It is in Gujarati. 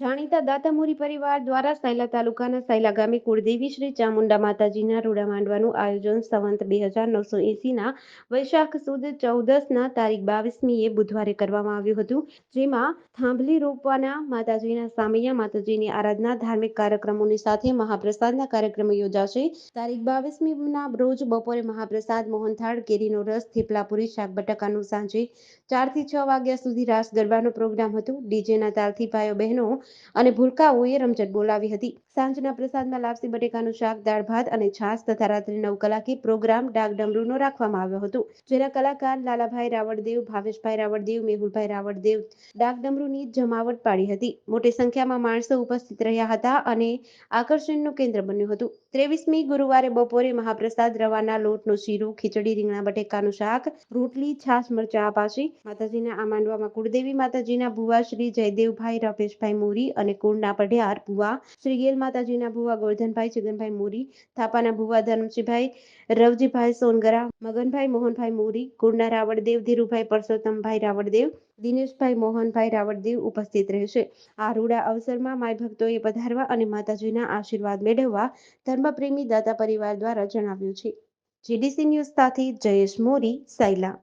જાણીતા દાતામુરી પરિવાર દ્વારા સાયલા તાલુકાના સાયલા ગામે કુળદેવી શ્રી ચામુંડા માતાજીના રૂડા માંડવાનું આયોજન સંવંત બે હજાર નવસો એંસીના વૈશાખ સુદ ચૌદસના તારીખ બાવીસમીએ બુધવારે કરવામાં આવ્યું હતું. જેમાં થાંભલી રોપવાના માતાજીના સામૈયા માતાજીની આરાધના ધાર્મિક કાર્યક્રમોની સાથે મહાપ્રસાદના કાર્યક્રમો યોજાશે. તારીખ બાવીસમીના રોજ બપોરે મહાપ્રસાદ, મોહનથાળ, કેરીનો રસ, થેપલાપુરી, શાક બટાકાનું સાંજે ચારથી છ વાગ્યા સુધી રાસ ગરબાનો પ્રોગ્રામ હતો. ડીજેના તાલથી ભાઈઓ બહેનો અને ભૂલકાઓએ રમઝટ બોલાવી હતી. સાંજના પ્રસાદમાં લાપસી બટેકાનું શાક, દાળ ભાત અને છાશ તથા રાત્રે નવ કલાકે પ્રોગ્રામ ડાક ડમરૂનો રાખવામાં આવ્યો હતો. જેના કલાકાર લાલાભાઈ રાવળદેવ, ભાવેશભાઈ રાવળદેવ, મેહુલભાઈ રાવળદેવ ડાક ડમરૂની જમાવટ પાડી હતી. મોટી સંખ્યામાં માણસો ઉપસ્થિત રહ્યા હતા અને આકર્ષણનું કેન્દ્ર બન્યું હતું. ત્રેવીસમી ગુરુવારે બપોરે મહાપ્રસાદ, રવાના લોટનો શીરો, ખીચડી, રીંગણા બટેકાનું શાક, રોટલી, છાશ, મરચા અપાશે માતાજીના આ માંડવામાં કુળદેવી માતાજીના ભુવા શ્રી જયદેવભાઈ, રમેશભાઈ મોરી અને કુળના પઢિયાર ભુવા. શ્રી માતાજીના ભુવા ગોરધનભાઈ છગનભાઈ મોરી, થાપાના ભુવા ધનજીભાઈ રવજીભાઈ સોનગરા, મગનભાઈ મોહનભાઈ મોરી કુળના રાવળદેવ, ધીરુભાઈ પરસોત્તમભાઈ રાવળદેવ, દિનેશભાઈ મોહનભાઈ રાવળદેવ ઉપસ્થિત રહેશે. આ રૂડા અવસરમાં માય ભક્તોએ પધારવા અને માતાજીના આશીર્વાદ મેળવવા ધર્મપ્રેમી દાતા પરિવાર દ્વારા જણાવ્યું છે. જીડીસી ન્યૂઝ સાથે જયેશ મોરી, સાયલા.